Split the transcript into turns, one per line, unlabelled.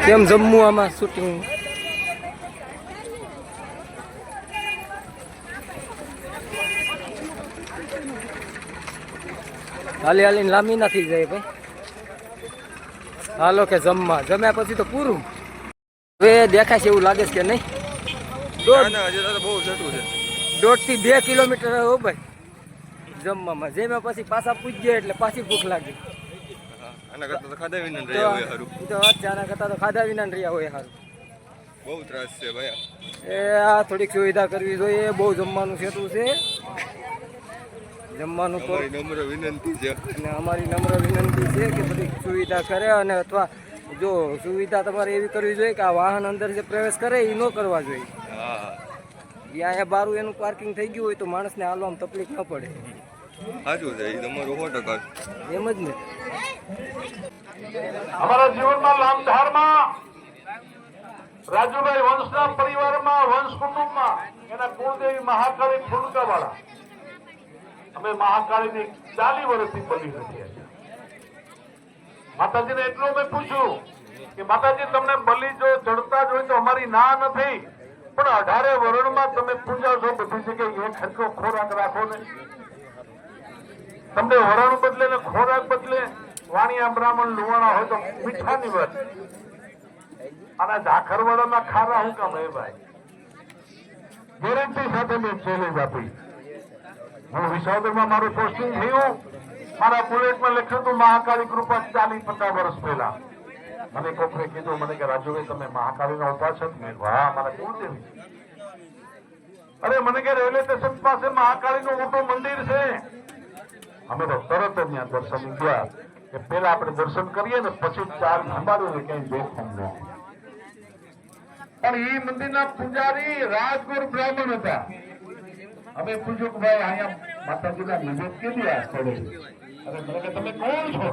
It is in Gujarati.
કેમ જમ્મુ આમાં શૂટિંગ હાલી હાલી લાંબી નથી જાય ભાઈ. હાલો કે જમવા. જમ્યા પછી તો પૂરું. હવે દેખાય છે એવું લાગે છે કે નહીં? દોઢ
ના બહુ જતું છે.
દોઢથી બે કિલોમીટર હો ભાઈ. જમવામાં. જમ્યા પછી પાછા પૂજ્યા એટલે પાછી ભૂખ લાગી.
આના કરતા તો ખાધા વિના રહ્યા હોય
ઈ તો આના કરતા તો ખાધા વિના રહ્યા હોય હારું.
બહુ ત્રાસ છે ભાઈ
એ આ થોડીક સુવિધા કરવી જોઈએ બહુ જમવાનું સેતું છે. જમવાનું તો
અમારી નમ્ર વિનંતી છે.
અને અમારી નમ્ર વિનંતી છે કે થોડીક સુવિધા કરે અને અથવા જો સુવિધા તમારે એવી કરવી જોઈએ કે આ વાહન અંદર જે પ્રવેશ કરે એ ન કરવા જોઈએ.
હા.
અહીંયા બારું એનું પાર્કિંગ થઈ ગયું હોય તો માણસને હાલવામાં તકલીફ ન પડે.
સાચું છે એ તમારું સો ટકા
એમ જ ને.
અમારા જીવનમાં લામધારમાં રાજુભાઈ વંશના પરિવારમાં વંશ કુટુંબમાં એના કુળદેવી મહાકાળી ફૂલકાવાળા. અમે મહાકાળીની ચાલી વર્ષથી બની રહ્યા માતાજીને એટલું અમે પૂછ્યું કે માતાજી તમને બલી જો ચડતા જ હોય તો અમારી ના નથી પણ અઢારે વરણમાં તમે પૂજા છો બધી જગ્યાએ એક હરખો ખોરાક રાખો ને. તમને વરણ બદલે ને ખોરાક બદલે વાણિયા બ્રાહ્મણ લુવાણા હોય તો મીઠાની વાત. અને ઝાખરવાડાના ખારા હું કામ હે ભાઈ? ગેરંટી સાથે મેં ચેલેન્જ આપી. હું વિસાવદરમાં મારું પોસ્ટિંગ થયું. મારા બુલેટમાં લખ્યું હતું, મહાકાળી કૃપા ચાલીસ પચાસ વર્ષ પહેલા. મને કોકરે કીધું, મને કે, રાજુભાઈ, તમે મહાકાળીના ઉપાસક મેં વાહ મારા કુળદેવી. અરે, મને કે, રેલવે સ્ટેશન પાસે મહાકાળીનું મોટું મંદિર છે. અમે તો તરત જ ત્યાં દર્શન ગયા. કે પેલા આપણે દર્શન કરીએ ને પછી ચાર સંભાળ્યું ક્યાંય જોખમ ન પણ એ મંદિરના પૂજારી રાજગુરુ બ્રાહ્મણ હતા. અમે પૂછ્યું કે ભાઈ અહીંયા માતાજીના નિવેદ કેવી આ સ્થળે. તમે કોણ છો?